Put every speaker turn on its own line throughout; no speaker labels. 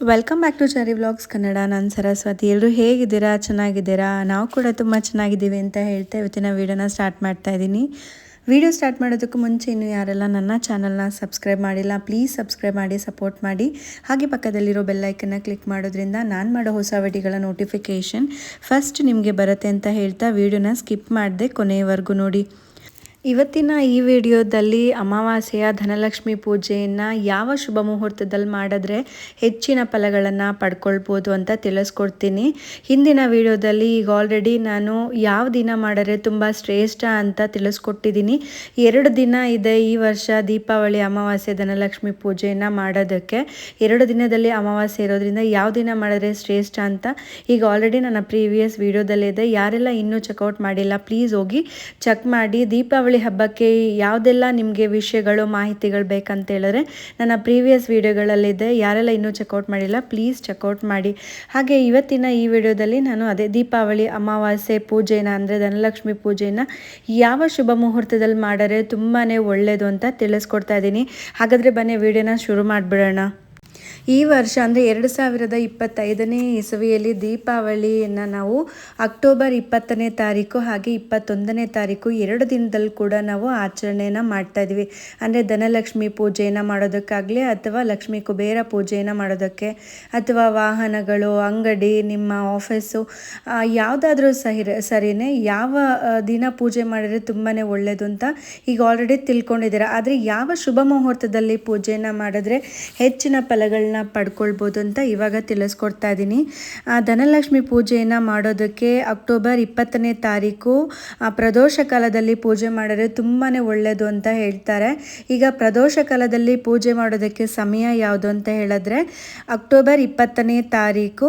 Welcome back to Chari vlogs Kannada ನಾನು ಸರಸ್ವತಿ. ಎಲ್ಲರೂ ಹೇಗಿದ್ದೀರಾ? ಚೆನ್ನಾಗಿದ್ದೀರಾ? ನಾವು ಕೂಡ ತುಂಬ ಚೆನ್ನಾಗಿದ್ದೀವಿ ಅಂತ ಹೇಳ್ತಾ ಇವತ್ತಿನ ವೀಡಿಯೋನ ಸ್ಟಾರ್ಟ್ ಮಾಡ್ತಾ ಇದ್ದೀನಿ ವೀಡಿಯೋ ಸ್ಟಾರ್ಟ್ ಮಾಡೋದಕ್ಕೂ ಮುಂಚೆ ಇನ್ನು ಯಾರೆಲ್ಲ ನನ್ನ ಚಾನಲ್ನ ಸಬ್ಸ್ಕ್ರೈಬ್ ಮಾಡಿಲ್ಲ ಪ್ಲೀಸ್ ಸಬ್ಸ್ಕ್ರೈಬ್ ಮಾಡಿ ಸಪೋರ್ಟ್ ಮಾಡಿ. ಹಾಗೆ ಪಕ್ಕದಲ್ಲಿರೋ ಬೆಲ್ಲೈಕನ್ನ ಕ್ಲಿಕ್ ಮಾಡೋದ್ರಿಂದ ನಾನು ಮಾಡೋ ಹೊಸ ವಿಡಿಗಳ ನೋಟಿಫಿಕೇಷನ್ ಫಸ್ಟ್ ನಿಮಗೆ ಬರುತ್ತೆ ಅಂತ ಹೇಳ್ತಾ ವೀಡಿಯೋನ ಸ್ಕಿಪ್ ಮಾಡದೆ ಕೊನೆಯವರೆಗೂ ನೋಡಿ. ಇವತ್ತಿನ ಈ ವಿಡಿಯೋದಲ್ಲಿ ಅಮಾವಾಸ್ಯೆಯ ಧನಲಕ್ಷ್ಮಿ ಪೂಜೆಯನ್ನು ಯಾವ ಶುಭ ಮುಹೂರ್ತದಲ್ಲಿ ಮಾಡಿದ್ರೆ ಹೆಚ್ಚಿನ ಫಲಗಳನ್ನು ಪಡ್ಕೊಳ್ಬೋದು ಅಂತ ತಿಳಿಸ್ಕೊಡ್ತೀನಿ. ಹಿಂದಿನ ವಿಡಿಯೋದಲ್ಲಿ ಈಗ ಆಲ್ರೆಡಿ ನಾನು ಯಾವ ದಿನ ಮಾಡಿದ್ರೆ ತುಂಬ ಶ್ರೇಷ್ಠ ಅಂತ ತಿಳಿಸ್ಕೊಟ್ಟಿದ್ದೀನಿ. ಎರಡು ದಿನ ಇದೆ ಈ ವರ್ಷ ದೀಪಾವಳಿ ಅಮಾವಾಸ್ಯೆ ಧನಲಕ್ಷ್ಮಿ ಪೂಜೆಯನ್ನು ಮಾಡೋದಕ್ಕೆ. ಎರಡು ದಿನದಲ್ಲಿ ಅಮಾವಾಸ್ಯೆ ಇರೋದ್ರಿಂದ ಯಾವ ದಿನ ಮಾಡಿದ್ರೆ ಶ್ರೇಷ್ಠ ಅಂತ ಈಗ ಆಲ್ರೆಡಿ ನನ್ನ ಪ್ರೀವಿಯಸ್ ವಿಡಿಯೋದಲ್ಲಿದೆ. ಯಾರೆಲ್ಲ ಇನ್ನೂ ಚೆಕ್ಔಟ್ ಮಾಡಿಲ್ಲ ಪ್ಲೀಸ್ ಹೋಗಿ ಚೆಕ್ ಮಾಡಿ. ದೀಪಾವಳಿ ಹಬ್ಬಕ್ಕೆ ಯಾವುದೆಲ್ಲ ನಿಮಗೆ ವಿಷಯಗಳು, ಮಾಹಿತಿಗಳು ಬೇಕಂತ ಹೇಳಿದ್ರೆ ನನ್ನ ಪ್ರೀವಿಯಸ್ ವಿಡಿಯೋಗಳಲ್ಲಿದೆ. ಯಾರೆಲ್ಲ ಇನ್ನೂ ಚೆಕ್ಔಟ್ ಮಾಡಿಲ್ಲ ಪ್ಲೀಸ್ ಚೆಕ್ಔಟ್ ಮಾಡಿ. ಹಾಗೆ ಇವತ್ತಿನ ಈ ವಿಡಿಯೋದಲ್ಲಿ ನಾನು ಅದೇ ದೀಪಾವಳಿ, ಅಮಾವಾಸ್ಯೆ ಪೂಜೆನ ಅಂದರೆ ಧನಲಕ್ಷ್ಮಿ ಪೂಜೆನ ಯಾವ ಶುಭ ಮುಹೂರ್ತದಲ್ಲಿ ಮಾಡಿದ್ರೆ ತುಂಬಾ ಒಳ್ಳೆಯದು ಅಂತ ತಿಳಿಸ್ಕೊಡ್ತಾ ಇದ್ದೀನಿ. ಹಾಗಾದರೆ ಬನ್ನಿ, ವಿಡಿಯೋನ ಶುರು ಮಾಡಿಬಿಡೋಣ. ಈ ವರ್ಷ ಅಂದರೆ ಎರಡು ಸಾವಿರದ ಇಪ್ಪತ್ತೈದನೇ ಇಸವಿಯಲ್ಲಿ ದೀಪಾವಳಿಯನ್ನು ನಾವು ಅಕ್ಟೋಬರ್ ಇಪ್ಪತ್ತನೇ ತಾರೀಕು ಹಾಗೆ ಇಪ್ಪತ್ತೊಂದನೇ ತಾರೀಕು ಎರಡು ದಿನದಲ್ಲಿ ಕೂಡ ನಾವು ಆಚರಣೆಯನ್ನು ಮಾಡ್ತಾ ಇದ್ವಿ. ಅಂದರೆ ಧನಲಕ್ಷ್ಮಿ ಪೂಜೆಯನ್ನು ಮಾಡೋದಕ್ಕಾಗಲಿ ಅಥವಾ ಲಕ್ಷ್ಮೀ ಕುಬೇರ ಪೂಜೆಯನ್ನು ಮಾಡೋದಕ್ಕೆ ಅಥವಾ ವಾಹನಗಳು, ಅಂಗಡಿ, ನಿಮ್ಮ ಆಫೀಸು ಯಾವುದಾದ್ರೂ ಸಹಿ, ಸರಿನೇ ಯಾವ ದಿನ ಪೂಜೆ ಮಾಡಿದರೆ ತುಂಬಾ ಒಳ್ಳೆಯದು ಅಂತ ಈಗ ಆಲ್ರೆಡಿ ತಿಳ್ಕೊಂಡಿದ್ದೀರಾ. ಆದರೆ ಯಾವ ಶುಭ ಮುಹೂರ್ತದಲ್ಲಿ ಪೂಜೆಯನ್ನು ಮಾಡಿದ್ರೆ ಹೆಚ್ಚಿನ ಫಲಗಳನ್ನ ಪಡ್ಕೊಳ್ಬೋದು ಅಂತ ಇವಾಗ ತಿಳಿಸ್ಕೊಡ್ತಾ ಇದ್ದೀನಿ ಧನಲಕ್ಷ್ಮಿ ಪೂಜೆಯನ್ನು ಮಾಡೋದಕ್ಕೆ ಅಕ್ಟೋಬರ್ ಇಪ್ಪತ್ತನೇ ತಾರೀಕು ಪ್ರದೋಷ ಕಾಲದಲ್ಲಿ ಪೂಜೆ ಮಾಡಿದ್ರೆ ತುಂಬಾ ಒಳ್ಳೆಯದು ಅಂತ ಹೇಳ್ತಾರೆ. ಈಗ ಪ್ರದೋಷ ಕಾಲದಲ್ಲಿ ಪೂಜೆ ಮಾಡೋದಕ್ಕೆ ಸಮಯ ಯಾವುದು ಅಂತ ಹೇಳಿದ್ರೆ, ಅಕ್ಟೋಬರ್ ಇಪ್ಪತ್ತನೇ ತಾರೀಕು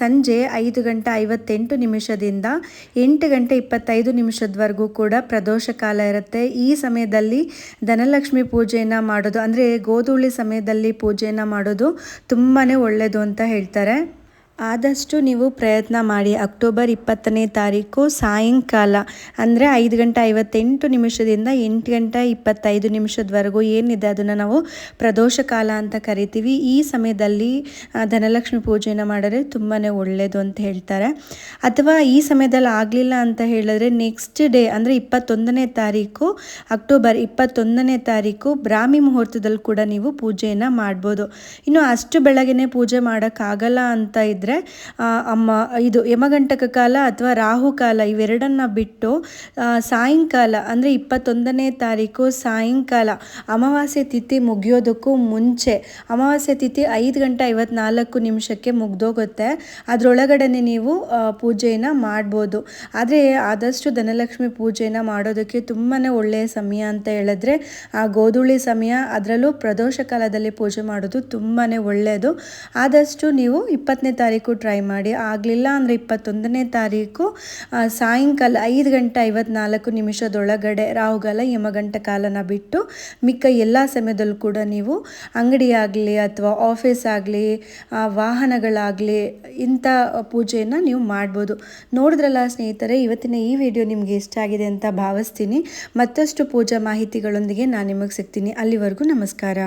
ಸಂಜೆ ಐದು ಗಂಟೆ ಐವತ್ತೆಂಟು ನಿಮಿಷದಿಂದ ಎಂಟು ಗಂಟೆ ಇಪ್ಪತ್ತೈದು ನಿಮಿಷದವರೆಗೂ ಕೂಡ ಪ್ರದೋಷ ಕಾಲ ಇರುತ್ತೆ. ಈ ಸಮಯದಲ್ಲಿ ಧನಲಕ್ಷ್ಮಿ ಪೂಜೆಯನ್ನು ಮಾಡೋದು, ಅಂದರೆ ಗೋಧೂಳಿ ಸಮಯದಲ್ಲಿ ಪೂಜೆಯನ್ನು ಮಾಡೋದು ತುಂಬಾ ಒಳ್ಳೆಯದು ಅಂತ ಹೇಳ್ತಾರೆ. ಆದಷ್ಟು ನೀವು ಪ್ರಯತ್ನ ಮಾಡಿ. ಅಕ್ಟೋಬರ್ ಇಪ್ಪತ್ತನೇ ತಾರೀಕು ಸಾಯಂಕಾಲ, ಅಂದರೆ ಐದು ಗಂಟೆ ಐವತ್ತೆಂಟು ನಿಮಿಷದಿಂದ ಎಂಟು ಗಂಟೆ ಇಪ್ಪತ್ತೈದು ನಿಮಿಷದವರೆಗೂ ಏನಿದೆ ಅದನ್ನು ನಾವು ಪ್ರದೋಷ ಕಾಲ ಅಂತ ಕರಿತೀವಿ. ಈ ಸಮಯದಲ್ಲಿ ಧನಲಕ್ಷ್ಮಿ ಪೂಜೆಯನ್ನು ಮಾಡಿದ್ರೆ ತುಂಬಾ ಒಳ್ಳೆಯದು ಅಂತ ಹೇಳ್ತಾರೆ. ಅಥವಾ ಈ ಸಮಯದಲ್ಲಿ ಆಗಲಿಲ್ಲ ಅಂತ ಹೇಳಿದ್ರೆ ನೆಕ್ಸ್ಟ್ ಡೇ ಅಂದರೆ ಇಪ್ಪತ್ತೊಂದನೇ ತಾರೀಕು, ಅಕ್ಟೋಬರ್ ಇಪ್ಪತ್ತೊಂದನೇ ತಾರೀಕು ಬ್ರಾಹ್ಮಿ ಮುಹೂರ್ತದಲ್ಲಿ ಕೂಡ ನೀವು ಪೂಜೆಯನ್ನು ಮಾಡ್ಬೋದು. ಇನ್ನು ಅಷ್ಟು ಬೆಳಗ್ಗೆ ಪೂಜೆ ಮಾಡೋಕ್ಕಾಗಲ್ಲ ಅಂತ ಇದ್ದರೆ ಅಮ್ಮ, ಇದು ಯಮಗಂಟಕ ಕಾಲ ಅಥವಾ ರಾಹುಕಾಲ ಇವೆರಡನ್ನ ಬಿಟ್ಟು ಸಾಯಂಕಾಲ ಅಂದರೆ ಇಪ್ಪತ್ತೊಂದನೇ ತಾರೀಕು ಸಾಯಂಕಾಲ, ಅಮಾವಾಸ್ಯ ತಿಥಿ ಮುಗಿಯೋದಕ್ಕೂ ಮುಂಚೆ, ಅಮಾವಾಸ್ಯ ತಿಥಿ ಐದು ಗಂಟೆ ಐವತ್ನಾಲ್ಕು ನಿಮಿಷಕ್ಕೆ ಮುಗ್ದೋಗುತ್ತೆ. ಅದರೊಳಗಡೆ ನೀವು ಪೂಜೆಯನ್ನು ಮಾಡ್ಬೋದು. ಆದರೆ ಆದಷ್ಟು ಧನಲಕ್ಷ್ಮಿ ಪೂಜೆನ ಮಾಡೋದಕ್ಕೆ ತುಂಬಾ ಒಳ್ಳೆಯ ಸಮಯ ಅಂತ ಹೇಳಿದ್ರೆ, ಆ ಗೋಧೂಳಿ ಸಮಯ ಅದರಲ್ಲೂ ಪ್ರದೋಷ ಕಾಲದಲ್ಲಿ ಪೂಜೆ ಮಾಡೋದು ತುಂಬಾ ಒಳ್ಳೆಯದು. ಆದಷ್ಟು ನೀವು ಇಪ್ಪತ್ತನೇ ತಾರೀಕು ಟ್ರೈ ಮಾಡಿ. ಆಗಲಿಲ್ಲ ಅಂದರೆ ಇಪ್ಪತ್ತೊಂದನೇ ತಾರೀಕು ಸಾಯಂಕಾಲ ಐದು ಗಂಟೆ ಐವತ್ನಾಲ್ಕು ನಿಮಿಷದೊಳಗಡೆ ರಾಹುಗಾಲ ಯಮಗಂಟ ಕಾಲನ ಬಿಟ್ಟು ಮಿಕ್ಕ ಎಲ್ಲ ಸಮಯದಲ್ಲೂ ಕೂಡ ನೀವು ಅಂಗಡಿ ಆಗಲಿ ಅಥವಾ ಆಫೀಸ್ ಆಗಲಿ ವಾಹನಗಳಾಗಲಿ ಇಂಥ ಪೂಜೆಯನ್ನು ನೀವು ಮಾಡ್ಬೋದು. ನೋಡಿದ್ರಲ್ಲ ಸ್ನೇಹಿತರೆ, ಇವತ್ತಿನ ಈ ವಿಡಿಯೋ ನಿಮಗೆ ಇಷ್ಟ ಆಗಿದೆ ಅಂತ ಭಾವಿಸ್ತೀನಿ. ಮತ್ತಷ್ಟು ಪೂಜಾ ಮಾಹಿತಿಗಳೊಂದಿಗೆ ನಾನು ನಿಮಗೆ ಸಿಗ್ತೀನಿ. ಅಲ್ಲಿವರೆಗೂ ನಮಸ್ಕಾರ.